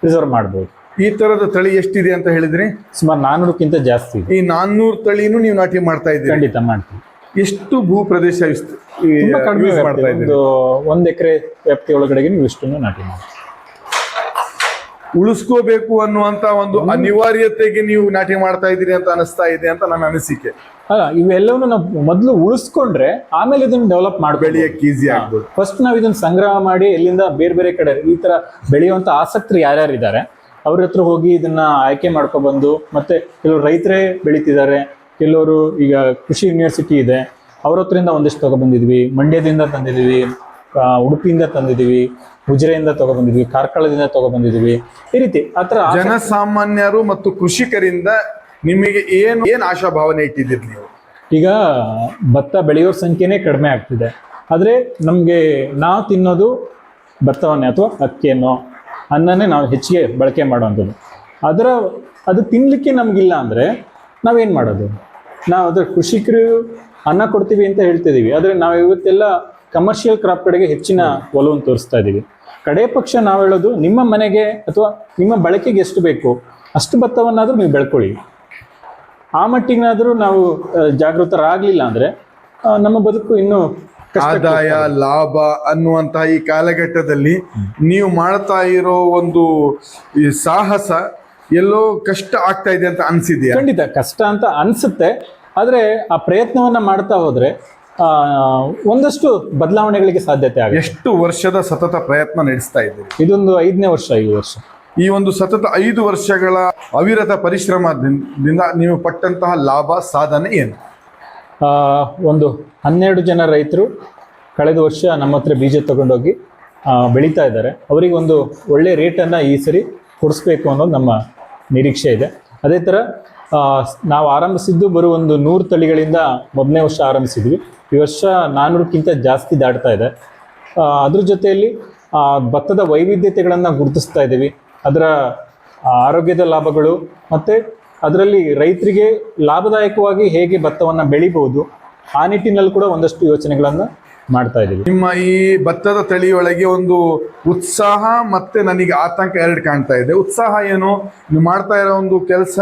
ಪ್ರಿಸರ್ವ್ ಮಾಡ್ಬೋದು. ಈ ತರದ ತಳಿ ಎಷ್ಟಿದೆ ಅಂತ ಹೇಳಿದ್ರೆ? ಸುಮಾರು ನಾನ್ನೂರಕ್ಕಿಂತ ಜಾಸ್ತಿ ಇದೆ. ಈ ನಾನ್ನೂರು ತಳಿನೂ ನೀವು ನಾಟಿ ಮಾಡ್ತಾ ಇದ್ದೀರಿ. ಖಂಡಿತ ಮಾಡ್ತೀವಿ. ಎಷ್ಟು ಭೂ ಪ್ರದೇಶ ವಿಸ್ತ- ಈ ತುಂಬಾ ಕಡಿಮೆ use ವ್ಯಾಪ್ತಿ, ಮಾಡ್ತಾ ಇದ್ದೀರಿ? ಒಂದು ಒಂದ್ ಎಕರೆ ವ್ಯಾಪ್ತಿ ಒಳಗಡೆಗೆ ನೀವು ಇಷ್ಟನ್ನು ನಾಟಿ ಮಾಡಿ ಉಳಿಸ್ಕೋಬೇಕು ಅನ್ನುವಂತ ಒಂದು ಅನಿವಾರ್ಯತೆಗೆ ನೀವು ನಾಟಿ ಮಾಡ್ತಾ ಇದ್ದೀರಿ ಅಂತ ಅನಿಸ್ತಾ ಇದೆ ಅಂತ ನನ್ನ ಅನಿಸಿಕೆ. ಅಲ್ಲ ಇವೆಲ್ಲವನ್ನು ನಾವು ಮೊದಲು ಉಳಿಸ್ಕೊಂಡ್ರೆ ಆಮೇಲೆ ಇದನ್ನ ಡೆವಲಪ್ ಮಾಡಬೇಕು ಬೆಳೆಯಕ್ಕೆ ಈಸಿ ಆಗ್ಬೋದು. ಫಸ್ಟ್ ನಾವು ಇದನ್ನ ಸಂಗ್ರಹ ಮಾಡಿ ಎಲ್ಲಿಂದ ಬೇರೆ ಬೇರೆ ಕಡೆ ಈ ತರ ಬೆಳೆಯುವಂತ ಆಸಕ್ತರು ಯಾರ್ಯಾರು ಇದ್ದಾರೆ ಅವ್ರ ಹತ್ರ ಹೋಗಿ ಇದನ್ನ ಆಯ್ಕೆ ಮಾಡ್ಕೊಬಂದು ಮತ್ತೆ ಕೆಲವರು ರೈತರೇ ಬೆಳೀತಿದ್ದಾರೆ ಕೆಲವರು ಈಗ ಕೃಷಿ ಯೂನಿವರ್ಸಿಟಿ ಇದೆ ಅವ್ರ ಹತ್ರದಿಂದ ಒಂದಿಷ್ಟು ತಗೊಬಂದಿದ್ವಿ ಮಂಡ್ಯದಿಂದ ತಂದಿದ್ದೀವಿ ಉಡುಪಿಯಿಂದ ತಂದಿದ್ದೀವಿ ಉಜಿರೆಯಿಂದ ತಗೊಬಂದಿದ್ವಿ ಕಾರ್ಕಳದಿಂದ ತಗೊಬಂದಿದ್ವಿ ಈ ರೀತಿ ಆ ಥರ ಜನಸಾಮಾನ್ಯರು ಮತ್ತು ಕೃಷಿಕರಿಂದ ನಿಮಗೆ ಏನು ಏನು ಆಶಾ ಭಾವನೆ ಇಟ್ಟಿದ್ದೀರಿ ನೀವು? ಈಗ ಭತ್ತ ಬೆಳೆಯೋರ ಸಂಖ್ಯೆನೇ ಕಡಿಮೆ ಆಗ್ತಿದೆ. ಆದರೆ ನಮಗೆ ನಾವು ತಿನ್ನೋದು ಭತ್ತವನ್ನೇ ಅಥವಾ ಅಕ್ಕಿಯನ್ನು ಅನ್ನನೇ ನಾವು ಹೆಚ್ಚಿಗೆ ಬಳಕೆ ಮಾಡುವಂಥದ್ದು. ಅದರ, ಅದು ತಿನ್ನಲಿಕ್ಕೆ ನಮಗಿಲ್ಲ ಅಂದರೆ ನಾವೇನು ಮಾಡೋದು? ನಾವು ಅದರ ಕೃಷಿಕರು ಅನ್ನ ಕೊಡ್ತೀವಿ ಅಂತ ಹೇಳ್ತಿದ್ದೀವಿ ಆದರೆ ನಾವು ಇವತ್ತೆಲ್ಲ ಕಮರ್ಷಿಯಲ್ ಕ್ರಾಪ್ ಕಡೆಗೆ ಹೆಚ್ಚಿನ ಒಲವನ್ನು ತೋರಿಸ್ತಾ ಇದ್ದೀವಿ ಕಡೆ ಪಕ್ಷ ನಾವು ಹೇಳೋದು, ನಿಮ್ಮ ಮನೆಗೆ ಅಥವಾ ನಿಮ್ಮ ಬಳಕೆಗೆ ಎಷ್ಟು ಬೇಕು, ಅಷ್ಟು ಭತ್ತವನ್ನಾದರೂ ನೀವು ಬೆಳ್ಕೊಳ್ಳಿ. ಆ ಮಟ್ಟಿಗಾದರೂ ನಾವು ಜಾಗೃತರಾಗಲಿಲ್ಲ ಅಂದರೆ ನಮ್ಮ ಬದುಕು ಇನ್ನೂ ಆದಾಯ ಲಾಭ ಅನ್ನುವಂತಹ ಈ ಕಾಲಘಟ್ಟದಲ್ಲಿ ನೀವು ಮಾಡ್ತಾ ಇರೋ ಒಂದು ಈ ಸಾಹಸ ಎಲ್ಲೋ ಕಷ್ಟ ಆಗ್ತಾ ಇದೆ ಅಂತ ಅನ್ಸಿದ್ಯಾ? ಖಂಡಿತ ಕಷ್ಟ ಅಂತ ಅನಿಸುತ್ತೆ. ಆದರೆ ಆ ಪ್ರಯತ್ನವನ್ನ ಮಾಡ್ತಾ ಹೋದ್ರೆ ಆ, ಒಂದಷ್ಟು ಬದಲಾವಣೆಗಳಿಗೆ ಸಾಧ್ಯತೆ ಆಗುತ್ತೆ. ಎಷ್ಟು ವರ್ಷದ ಸತತ ಪ್ರಯತ್ನ ನಡೆಸ್ತಾ ಇದ್ದೀರಿ? ಇದೊಂದು ಐದನೇ ವರ್ಷ ಈ ವರ್ಷ. ಈ ಒಂದು ಸತತ ಐದು ವರ್ಷಗಳ ಅವಿರತ ಪರಿಶ್ರಮದಿಂದ ನೀವು ಪಟ್ಟಂತಹ ಲಾಭ ಸಾಧನೆ ಏನು? ಒಂದು ಹನ್ನೆರಡು ಜನ ರೈತರು ಕಳೆದ ವರ್ಷ ನಮ್ಮ ಹತ್ರ ಬೀಜ ತಗೊಂಡೋಗಿ ಬೆಳೀತಾ ಇದ್ದಾರೆ. ಅವರಿಗೆ ಒಂದು ಒಳ್ಳೆ ರೇಟನ್ನು ಈ ಸರಿ ಕೊಡಿಸ್ಬೇಕು ಅನ್ನೋದು ನಮ್ಮ ನಿರೀಕ್ಷೆ ಇದೆ. ಅದೇ ಥರ ನಾವು ಆರಂಭಿಸಿದ್ದು ಬರೋ ಒಂದು ನೂರು ತಳಿಗಳಿಂದ ಮೊದಲನೇ ವರ್ಷ ಆರಂಭಿಸಿದ್ವಿ. ಈ ವರ್ಷ ನಾನ್ನೂರಕ್ಕಿಂತ ಜಾಸ್ತಿ ದಾಟ್ತಾ ಇದೆ. ಅದ್ರ ಜೊತೆಯಲ್ಲಿ ಭತ್ತದ ವೈವಿಧ್ಯತೆಗಳನ್ನು ಗುರುತಿಸ್ತಾ ಇದ್ದೀವಿ. ಅದರ ಆರೋಗ್ಯದ ಲಾಭಗಳು ಮತ್ತು ಅದರಲ್ಲಿ ರೈತರಿಗೆ ಲಾಭದಾಯಕವಾಗಿ ಹೇಗೆ ಭತ್ತವನ್ನು ಬೆಳಿಬಹುದು, ಆ ನಿಟ್ಟಿನಲ್ಲಿ ಕೂಡ ಒಂದಷ್ಟು ಯೋಚನೆಗಳನ್ನು ಮಾಡ್ತಾ ಇದ್ದೀವಿ. ನಿಮ್ಮ ಈ ಭತ್ತದ ತಳಿಯೊಳಗೆ ಒಂದು ಉತ್ಸಾಹ ಮತ್ತೆ ನನಗೆ ಆತಂಕ ಎರಡು ಕಾಣ್ತಾ ಇದೆ. ಉತ್ಸಾಹ ಏನು? ನೀವು ಮಾಡ್ತಾ ಇರೋ ಒಂದು ಕೆಲಸ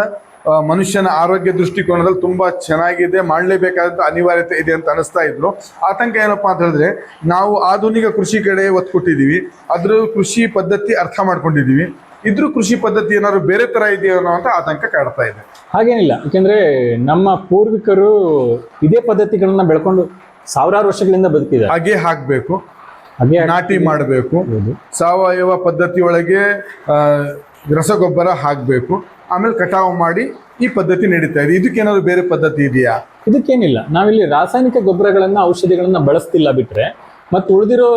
ಮನುಷ್ಯನ ಆರೋಗ್ಯ ದೃಷ್ಟಿಕೋನದಲ್ಲಿ ತುಂಬಾ ಚೆನ್ನಾಗಿದೆ, ಮಾಡಲೇಬೇಕಾದಂತ ಅನಿವಾರ್ಯತೆ ಇದೆ ಅಂತ ಅನಿಸ್ತಾ ಇದ್ರು. ಆತಂಕ ಏನಪ್ಪಾ ಅಂತ ಹೇಳಿದ್ರೆ, ನಾವು ಆಧುನಿಕ ಕೃಷಿ ಕಡೆ ಒತ್ತು ಕೊಟ್ಟಿದ್ದೀವಿ ಅದ್ರ ಕೃಷಿ ಪದ್ಧತಿ ಅರ್ಥ ಮಾಡ್ಕೊಂಡಿದ್ದೀವಿ. ಇದ್ರ ಕೃಷಿ ಪದ್ಧತಿ ಏನಾದ್ರು ಬೇರೆ ತರ ಇದೆಯೋ ಅಂತ ಆತಂಕ ಕಾಡ್ತಾ ಇದೆ. ಹಾಗೇನಿಲ್ಲ. ಯಾಕೆಂದರೆ ನಮ್ಮ ಪೂರ್ವಿಕರು ಇದೇ ಪದ್ಧತಿಗಳನ್ನ ಬೆಳ್ಕೊಂಡು ಸಾವಿರಾರು ವರ್ಷಗಳಿಂದ ಬದುಕಿದ್ದಾರೆ. ಹಾಗೆ ಹಾಕ್ಬೇಕು. ಹಾಗೆ ನಾಟಿ ಮಾಡಬೇಕು. ಸಾವಯವ ಪದ್ಧತಿ ಒಳಗೆ ರಸಗೊಬ್ಬರ ಹಾಕಬೇಕು. ಆಮೇಲೆ ಕಟಾವು ಮಾಡಿ ಈ ಪದ್ಧತಿ ನಡೀತಾ ಇದೆ. ಇದಕ್ಕೇನಾದ್ರು ಬೇರೆ ಪದ್ಧತಿ ಇದೆಯಾ? ಇದಕ್ಕೇನಿಲ್ಲ. ನಾವಿಲ್ಲಿ ರಾಸಾಯನಿಕ ಗೊಬ್ಬರಗಳನ್ನ ಔಷಧಿಗಳನ್ನ ಬಳಸ್ತಿಲ್ಲ ಬಿಟ್ರೆ ಮತ್ತೆ ಉಳಿದಿರೋ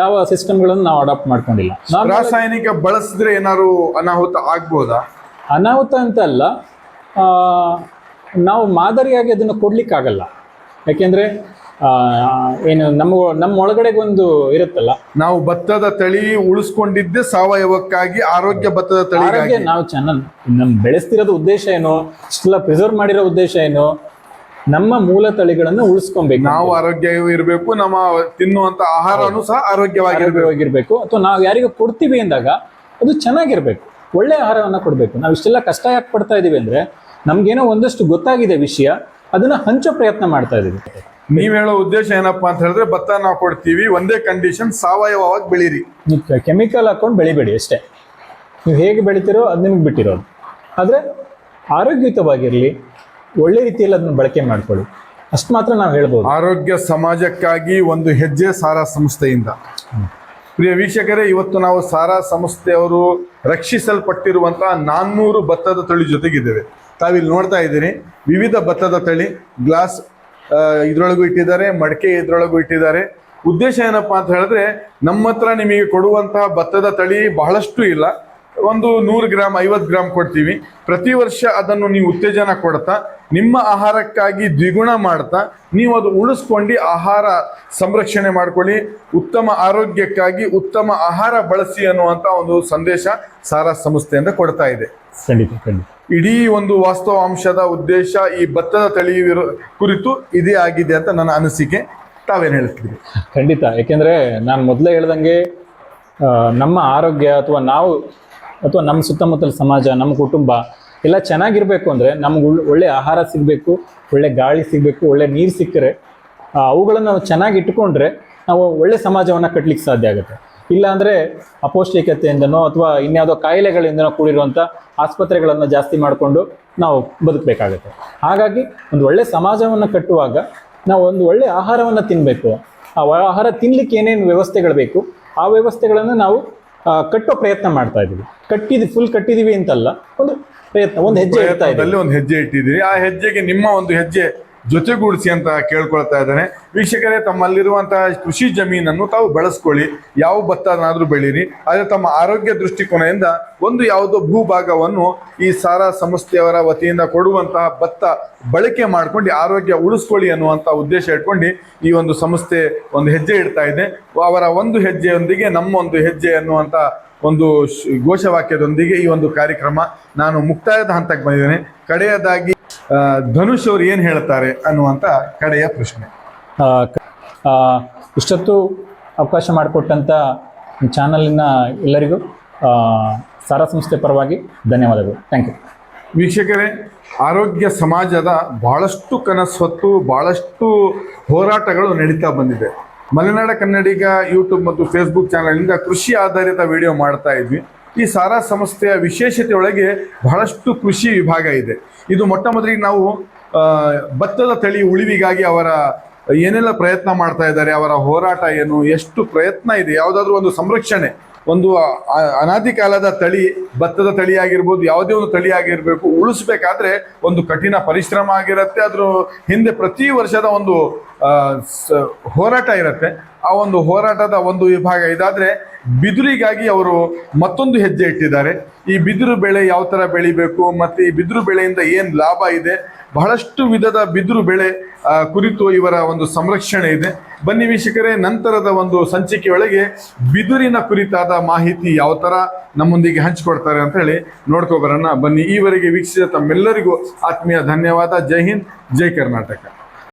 ಯಾವ ಸಿಸ್ಟಮ್ಗಳನ್ನು ನಾವು ಅಡಾಪ್ಟ್ ಮಾಡ್ಕೊಂಡಿಲ್ಲ. ನಾವು ರಾಸಾಯನಿಕ ಬಳಸಿದ್ರೆ ಏನಾದ್ರು ಅನಾಹುತ ಆಗ್ಬೋದಾ? ಅನಾಹುತ ಅಂತ ಅಲ್ಲ ನಾವು ಮಾದರಿಯಾಗಿ ಅದನ್ನು ಕೊಡ್ಲಿಕ್ಕಾಗಲ್ಲ. ಯಾಕೆಂದ್ರೆ ಏನು ನಮ್ಮ ನಮ್ಮ ಒಳಗಡೆ ಒಂದು ಇರುತ್ತಲ್ಲ. ನಾವು ಭತ್ತದ ತಳಿ ಉಳಿಸ್ಕೊಂಡಿದ್ದೆ ಸಾವಯವಕ್ಕಾಗಿ ಆರೋಗ್ಯ ಭತ್ತದ ತಳಿ ನಾವು ಚೆನ್ನಾಗಿ ನಮ್ಮ ಬೆಳೆಸ್ತಿರೋದು ಉದ್ದೇಶ ಏನು ಇಷ್ಟೆಲ್ಲ ಪ್ರಿಸರ್ವ್ ಮಾಡಿರೋ ಉದ್ದೇಶ ಏನು ನಮ್ಮ ಮೂಲ ತಳಿಗಳನ್ನು ಉಳಿಸ್ಕೊಬೇಕು. ನಾವು ಆರೋಗ್ಯ ಇರಬೇಕು ನಮ್ಮ ತಿನ್ನುವಂತ ಆಹಾರನೂ ಸಹ ಆರೋಗ್ಯವಾಗಿರಬೇಕು. ಅಥವಾ ನಾವು ಯಾರಿಗೂ ಕೊಡ್ತೀವಿ ಅಂದಾಗ ಅದು ಚೆನ್ನಾಗಿರ್ಬೇಕು. ಒಳ್ಳೆ ಆಹಾರವನ್ನ ಕೊಡಬೇಕು. ನಾವು ಇಷ್ಟೆಲ್ಲ ಕಷ್ಟ ಯಾಕೆ ಪಡ್ತಾ ಇದೀವಿ ಅಂದ್ರೆ ನಮ್ಗೇನೋ ಒಂದಷ್ಟು ಗೊತ್ತಾಗಿದೆ ವಿಷಯ ಅದನ್ನ ಹಂಚೋ ಪ್ರಯತ್ನ ಮಾಡ್ತಾ ಇದೀವಿ. ನೀವ್ ಹೇಳೋ ಉದ್ದೇಶ ಏನಪ್ಪಾ ಅಂತ ಹೇಳಿದ್ರೆ ಭತ್ತ ನಾವು ಕೊಡ್ತೀವಿ ಒಂದೇ ಕಂಡೀಷನ್ ಸಾವಯವವಾಗಿ ಬೆಳೀರಿ. ಕೆಮಿಕಲ್ ಹಾಕೊಂಡು ಬೆಳಿಬೇಡಿ ಅಷ್ಟೇ. ನೀವು ಹೇಗೆ ಬೆಳಿತೀರೋ ಅದು ನಿಮ್ಗೆ ಬಿಟ್ಟಿರೋದು. ಆದರೆ ಆರೋಗ್ಯಯುತವಾಗಿರಲಿ ಒಳ್ಳೆ ರೀತಿಯಲ್ಲಿ ಅದನ್ನು ಬಳಕೆ ಮಾಡ್ಕೊಳ್ಳಿ. ಅಷ್ಟು ಮಾತ್ರ ನಾವು ಹೇಳ್ಬೋದು. ಆರೋಗ್ಯ ಸಮಾಜಕ್ಕಾಗಿ ಒಂದು ಹೆಜ್ಜೆ ಸಾರಾ ಸಂಸ್ಥೆಯಿಂದ. ಪ್ರಿಯ ವೀಕ್ಷಕರೇ, ಇವತ್ತು ನಾವು ಸಾರಾ ಸಂಸ್ಥೆಯವರು ರಕ್ಷಿಸಲ್ಪಟ್ಟಿರುವಂತಹ ನಾನ್ನೂರು ಭತ್ತದ ತಳಿ ಜೊತೆಗಿದ್ದೇವೆ. ತಾವಿಲ್ಲಿ ನೋಡ್ತಾ ಇದ್ದೀರಿ, ವಿವಿಧ ಭತ್ತದ ತಳಿ, ಗ್ಲಾಸ್ ಇದ್ರೊಳಗೂ ಇಟ್ಟಿದ್ದಾರೆ, ಮಡಕೆ ಇದ್ರೊಳಗೂ ಇಟ್ಟಿದ್ದಾರೆ. ಉದ್ದೇಶ ಏನಪ್ಪಾ ಅಂತ ಹೇಳಿದ್ರೆ, ನಮ್ಮ ಹತ್ರ ನಿಮಗೆ ಕೊಡುವಂತಹ ಭತ್ತದ ತಳಿ ಬಹಳಷ್ಟು ಇಲ್ಲ. ಒಂದು ನೂರು ಗ್ರಾಮ್ ಐವತ್ತು ಗ್ರಾಮ್ ಕೊಡ್ತೀವಿ. ಪ್ರತಿ ವರ್ಷ ಅದನ್ನು ನೀವು ಉತ್ತೇಜನ ಕೊಡ್ತಾ ನಿಮ್ಮ ಆಹಾರಕ್ಕಾಗಿ ದ್ವಿಗುಣ ಮಾಡ್ತಾ ನೀವು ಅದು ಉಳಿಸ್ಕೊಂಡು ಆಹಾರ ಸಂರಕ್ಷಣೆ ಮಾಡ್ಕೊಳ್ಳಿ ಉತ್ತಮ ಆರೋಗ್ಯಕ್ಕಾಗಿ ಉತ್ತಮ ಆಹಾರ ಬಳಸಿ ಅನ್ನುವಂಥ ಒಂದು ಸಂದೇಶ ಸಾರಾ ಸಂಸ್ಥೆಯಿಂದ ಕೊಡ್ತಾ ಇದೆ. ಖಂಡಿತ ಖಂಡಿತ. ಇಡೀ ಒಂದು ವಾಸ್ತವಾಂಶದ ಉದ್ದೇಶ ಈ ಭತ್ತದ ತಳಿ ಕುರಿತು ಇದೇ ಆಗಿದೆ ಅಂತ ನನ್ನ ಅನಿಸಿಕೆ. ತಾವೇನು ಹೇಳ್ತೀರಿ ಖಂಡಿತ ಯಾಕೆಂದರೆ ನಾನು ಮೊದಲೇ ಹೇಳ್ದಂಗೆ ನಮ್ಮ ಆರೋಗ್ಯ ಅಥವಾ ನಾವು ಅಥವಾ ನಮ್ಮ ಸುತ್ತಮುತ್ತಲ ಸಮಾಜ ನಮ್ಮ ಕುಟುಂಬ ಎಲ್ಲ ಚೆನ್ನಾಗಿರ್ಬೇಕು ಅಂದರೆ ನಮ್ಗೆ ಒಳ್ಳೆ ಆಹಾರ ಸಿಗಬೇಕು, ಒಳ್ಳೆ ಗಾಳಿ ಸಿಗಬೇಕು, ಒಳ್ಳೆ ನೀರು ಸಿಕ್ಕರೆ ಅವುಗಳನ್ನು ನಾವು ಚೆನ್ನಾಗಿ ಇಟ್ಕೊಂಡ್ರೆ ನಾವು ಒಳ್ಳೆ ಸಮಾಜವನ್ನು ಕಟ್ಟಲಿಕ್ಕೆ ಸಾಧ್ಯ ಆಗುತ್ತೆ. ಇಲ್ಲ ಅಂದರೆ ಅಪೌಷ್ಟಿಕತೆಯಿಂದನೋ ಅಥವಾ ಇನ್ಯಾವುದೋ ಕಾಯಿಲೆಗಳಿಂದನೋ ಕೂಡಿರುವಂಥ ಆಸ್ಪತ್ರೆಗಳನ್ನು ಜಾಸ್ತಿ ಮಾಡಿಕೊಂಡು ನಾವು ಬದುಕಬೇಕಾಗುತ್ತೆ. ಹಾಗಾಗಿ ಒಂದು ಒಳ್ಳೆ ಸಮಾಜವನ್ನು ಕಟ್ಟುವಾಗ ನಾವು ಒಂದು ಒಳ್ಳೆ ಆಹಾರವನ್ನು ತಿನ್ನಬೇಕು ಆ ಆಹಾರ ತಿನ್ನಲಿಕ್ಕೆ ಏನೇನು ವ್ಯವಸ್ಥೆಗಳು ಬೇಕು, ಆ ವ್ಯವಸ್ಥೆಗಳನ್ನು ನಾವು ಕಟ್ಟೋ ಪ್ರಯತ್ನ ಮಾಡ್ತಾ ಇದ್ದೀವಿ ಕಟ್ಟಿದ್ವಿ ಫುಲ್ ಕಟ್ಟಿದೀವಿ ಅಂತಲ್ಲ, ಒಂದು ಪ್ರಯತ್ನ, ಒಂದು ಹೆಜ್ಜೆ ಇಡ್ತಾ ಒಂದು ಹೆಜ್ಜೆ ಇಟ್ಟಿದ್ದೀರಿ. ಆ ಹೆಜ್ಜೆಗೆ ನಿಮ್ಮ ಒಂದು ಹೆಜ್ಜೆ ಜೊತೆಗೂಡಿಸಿ ಅಂತ ಕೇಳ್ಕೊಳ್ತಾ ಇದ್ದಾನೆ. ವೀಕ್ಷಕರೇ, ತಮ್ಮಲ್ಲಿರುವಂತಹ ಕೃಷಿ ಜಮೀನನ್ನು ತಾವು ಬಳಸ್ಕೊಳ್ಳಿ. ಯಾವ ಭತ್ತನಾದ್ರೂ ಬೆಳೀರಿ. ಆದರೆ ತಮ್ಮ ಆರೋಗ್ಯ ದೃಷ್ಟಿಕೋನದಿಂದ ಒಂದು ಯಾವುದೋ ಭೂಭಾಗವನ್ನು ಈ ಸಾರಾ ಸಂಸ್ಥೆಯವರ ವತಿಯಿಂದ ಕೊಡುವಂತಹ ಭತ್ತ ಬಳಕೆ ಮಾಡ್ಕೊಂಡು ಆರೋಗ್ಯ ಉಳಿಸ್ಕೊಳ್ಳಿ ಅನ್ನುವಂಥ ಉದ್ದೇಶ ಇಟ್ಕೊಂಡು ಈ ಒಂದು ಸಂಸ್ಥೆ ಒಂದು ಹೆಜ್ಜೆ ಇಡ್ತಾ ಇದೆ. ಅವರ ಒಂದು ಹೆಜ್ಜೆಯೊಂದಿಗೆ ನಮ್ಮ ಒಂದು ಹೆಜ್ಜೆ ಅನ್ನುವಂಥ ಒಂದು ಘೋಷವಾಕ್ಯದೊಂದಿಗೆ ಈ ಒಂದು ಕಾರ್ಯಕ್ರಮ ನಾನು ಮುಕ್ತಾಯದ ಹಂತಕ್ಕೆ ಬಂದಿದ್ದೇನೆ. ಕಡೆಯದಾಗಿ ಧನುಷ್ ಅವರು ಏನು ಹೇಳ್ತಾರೆ ಅನ್ನುವಂಥ ಕಡೆಯ ಪ್ರಶ್ನೆ. ಇಷ್ಟೊತ್ತು ಅವಕಾಶ ಮಾಡಿಕೊಟ್ಟಂಥ ಚಾನಲಿನ ಎಲ್ಲರಿಗೂ ಸಾರಾ ಸಂಸ್ಥೆ ಪರವಾಗಿ ಧನ್ಯವಾದಗಳು. ಥ್ಯಾಂಕ್ ಯು ವೀಕ್ಷಕರೇ ಆರೋಗ್ಯ ಸಮಾಜದ ಬಹಳಷ್ಟು ಕನಸು ಹೊತ್ತು ಬಹಳಷ್ಟು ಹೋರಾಟಗಳು ನಡೀತಾ ಬಂದಿದೆ. ಮಲೆನಾಡ ಕನ್ನಡಿಗ ಯೂಟ್ಯೂಬ್ ಮತ್ತು ಫೇಸ್ಬುಕ್ ಚಾನಲ್ನಿಂದ ಕೃಷಿ ಆಧಾರಿತ ವಿಡಿಯೋ ಮಾಡ್ತಾ ಇದ್ವಿ. ಈ ಸಾರಾ ಸಂಸ್ಥೆಯ ವಿಶೇಷತೆಯೊಳಗೆ ಬಹಳಷ್ಟು ಕೃಷಿ ವಿಭಾಗ ಇದೆ. ಇದು ಮೊಟ್ಟ ಮೊದಲಿಗೆ ನಾವು ಭತ್ತದ ತಳಿ ಉಳಿವಿಗಾಗಿ ಅವರ ಏನೆಲ್ಲ ಪ್ರಯತ್ನ ಮಾಡ್ತಾ ಇದ್ದಾರೆ, ಅವರ ಹೋರಾಟ ಏನು, ಎಷ್ಟು ಪ್ರಯತ್ನ ಇದೆ, ಯಾವುದಾದ್ರೂ ಒಂದು ಸಂರಕ್ಷಣೆ ಒಂದು ಅನಾದಿ ಕಾಲದ ತಳಿ, ಭತ್ತದ ತಳಿ ಆಗಿರ್ಬೋದು, ಯಾವುದೇ ಒಂದು ತಳಿ ಆಗಿರಬೇಕು, ಉಳಿಸ್ಬೇಕಾದ್ರೆ ಒಂದು ಕಠಿಣ ಪರಿಶ್ರಮ ಆಗಿರುತ್ತೆ. ಅದ್ರ ಹಿಂದೆ ಪ್ರತಿ ವರ್ಷದ ಒಂದು ಹೋರಾಟ ಇರುತ್ತೆ. ಆ ಒಂದು ಹೋರಾಟದ ಒಂದು ವಿಭಾಗ ಇದಾದ್ರೆ ಬಿದಿರಿಗಾಗಿ ಅವರು ಮತ್ತೊಂದು ಹೆಜ್ಜೆ ಇಟ್ಟಿದ್ದಾರೆ. ಈ ಬಿದಿರು ಬೆಳೆ ಯಾವ ಥರ ಬೆಳಿಬೇಕು ಮತ್ತು ಈ ಬಿದಿರು ಬೆಳೆಯಿಂದ ಏನು ಲಾಭ ಇದೆ? ಬಹಳಷ್ಟು ವಿಧದ ಬಿದಿರು ಬೆಳೆ ಕುರಿತು ಇವರ ಒಂದು ಸಂರಕ್ಷಣೆ ಇದೆ. ಬನ್ನಿ ವೀಕ್ಷಕರೇ, ನಂತರದ ಒಂದು ಸಂಚಿಕೆಯೊಳಗೆ ಬಿದಿರಿನ ಕುರಿತಾದ ಮಾಹಿತಿ ಯಾವ ಥರ ನಮ್ಮೊಂದಿಗೆ ಹಂಚಿಕೊಡ್ತಾರೆ ಅಂತ ಹೇಳಿ ನೋಡ್ಕೊಬರೋಣ. ಬನ್ನಿ, ಈವರೆಗೆ ವೀಕ್ಷಿಸಿದ ತಮ್ಮೆಲ್ಲರಿಗೂ ಆತ್ಮೀಯ ಧನ್ಯವಾದ. ಜೈ ಹಿಂದ್, ಜೈ ಕರ್ನಾಟಕ.